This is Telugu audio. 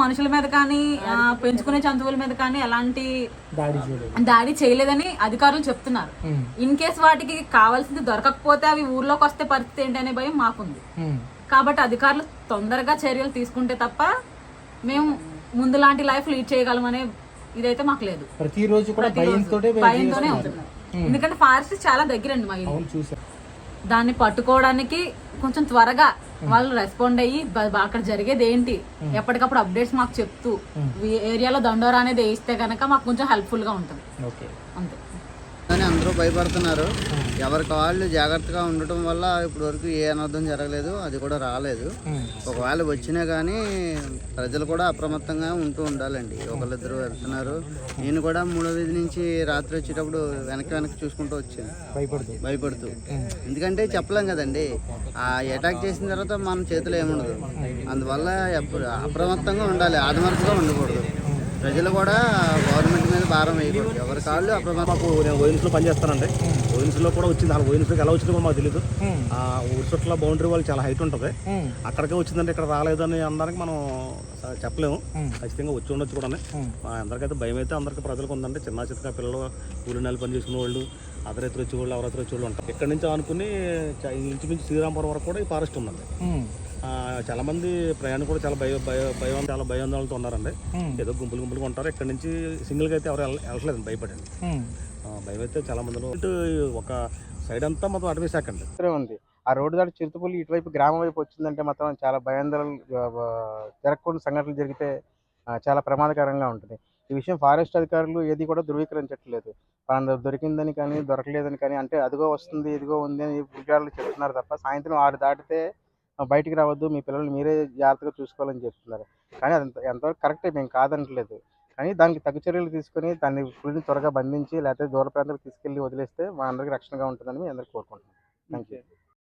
మనుషుల మీద కానీ పెంచుకునే జంతువుల మీద కానీ ఎలాంటి దాడి చేయలేదు. దాడి చేయలేదని అధికారులు చెప్తున్నారు. ఇన్ కేస్ వాటికి కావాల్సింది దొరకకపోతే అవి ఊర్లోకి వస్తే పరిస్థితి ఏంటనే భయం మాకుంది. కాబట్టి అధికారులు తొందరగా చర్యలు తీసుకుంటే తప్ప మేము ముందు లాంటి లైఫ్ లీడ్ చేయగలమనే ఇదైతే మాకు లేదు. ప్రతిరోజు భయంతోనే ఎందుకంటే ఫారెస్ట్ చాలా దగ్గరండి మా దాన్ని పట్టుకోవడానికి కొంచెం త్వరగా వాళ్ళు రెస్పాండ్ అయ్యి అక్కడ జరిగేది ఏంటి? ఎప్పటికప్పుడు అప్డేట్స్ మాకు చెప్తూ ఏరియాలో దండోరా అనేది వేయిస్తే కనుక మాకు కొంచెం హెల్ప్ఫుల్గా ఉంటుంది. ఓకే. అంతే. అందరూ భయపడుతున్నారు. ఎవరికి వాళ్ళు జాగ్రత్తగా ఉండటం వల్ల ఇప్పటి వరకు ఏ అనర్థం జరగలేదు అది కూడా రాలేదు. ఒకవేళ వచ్చినా కానీ ప్రజలు కూడా అప్రమత్తంగా ఉంటూ ఉండాలండి. ఒకళ్ళిద్దరు వెళ్తున్నారు. నేను కూడా మూడో వీధి నుంచి రాత్రి వచ్చేటప్పుడు వెనక్కి వెనక్కి చూసుకుంటూ వచ్చాను. భయపడుతూ? భయపడుతూ. ఎందుకంటే చెప్పలేం కదండి. ఆ అటాక్ చేసిన తర్వాత మన చేతిలో ఏముండదు. అందువల్ల ఎప్పుడు అప్రమత్తంగా ఉండాలి ఆదమరపుగా ఉండకూడదు. ప్రజలు కూడా గవర్నమెంట్ భారం వేయకూడదు. ఎవరి కాళ్ళు అప్రమత్తం మాకు నేను ఓయిన్స్లో పనిచేస్తానండి. ఓయిన్స్లో కూడా వచ్చింది. అలా ఓయిన్స్లోకి ఎలా వచ్చిందో కూడా మాకు తెలియదు ఉమ్, ఆ ఊరి చుట్టూ బౌండరీ వాళ్ళు చాలా హైట్ ఉంటుంది. ఉమ్, అక్కడికే వచ్చిందంటే ఇక్కడ రాలేదని అనడానికి మనం చెప్పలేము. ఖచ్చితంగా వచ్చి ఉండొచ్చు కూడా అందరికైతే భయం అయితే అందరికి ప్రజలకు ఉందంటే చిన్న చిత్తగా పిల్లలు కూలి నెల పని చేసుకునే వాళ్ళు అదరైతే వచ్చే వాళ్ళు ఎవరైతే వచ్చే వాళ్ళు ఉంటారు. ఇక్కడ నుంచి అనుకుని ఇంచుమించు శ్రీరాంపురం వరకు కూడా ఈ ఫారెస్ట్ ఉందండి. ఉమ్, ఆ, చాలా మంది ప్రయాణం కూడా చాలా భయ భయ భయం చాలా భయాందోళనతో ఉన్నారండి. ఏదో గుంపులు గుంపులుగా ఉంటారు ఇక్కడ నుంచి సింగిల్గా అయితే ఎవరు వెళ్ళ- వెళ్ళట్లేదు భయపడండి. భయం అయితే చాలా మందిలో ఇటు ఒక సైడ్ అంతా మొత్తం అటవీ శాఖ అండి. ఉంది. ఆ రోడ్డు దాటి చిరుతపుల్లి ఇటువైపు గ్రామం వైపు వచ్చిందంటే మాత్రం చాలా భయాందోళన జరగకుండా సంఘటనలు జరిగితే చాలా ప్రమాదకరంగా ఉంటుంది. ఈ విషయం ఫారెస్ట్ అధికారులు ఏది కూడా ధృవీకరించట్లేదు. పలానా దొరికిందని కానీ దొరకలేదని కానీ అంటే అదిగో వస్తుంది ఇదిగో ఉంది అని చెప్తున్నారు తప్ప సాయంత్రం ఆరు దాటితే బయటికి రావద్దు మీ పిల్లల్ని మీరే జాగ్రత్తగా చూసుకోవాలని చెప్తున్నారు. కానీ అది ఎంతవరకు కరెక్టే మేము కాదనట్లేదు కానీ దానికి తగు చర్యలు తీసుకొని దాన్ని పులిని త్వరగా బంధించి లేకపోతే దూర ప్రాంతాలకు తీసుకెళ్ళి వదిలేస్తే మా అందరికీ రక్షణగా ఉంటుందని మేము అందరికీ కోరుకుంటున్నాం థ్యాంక్ యూ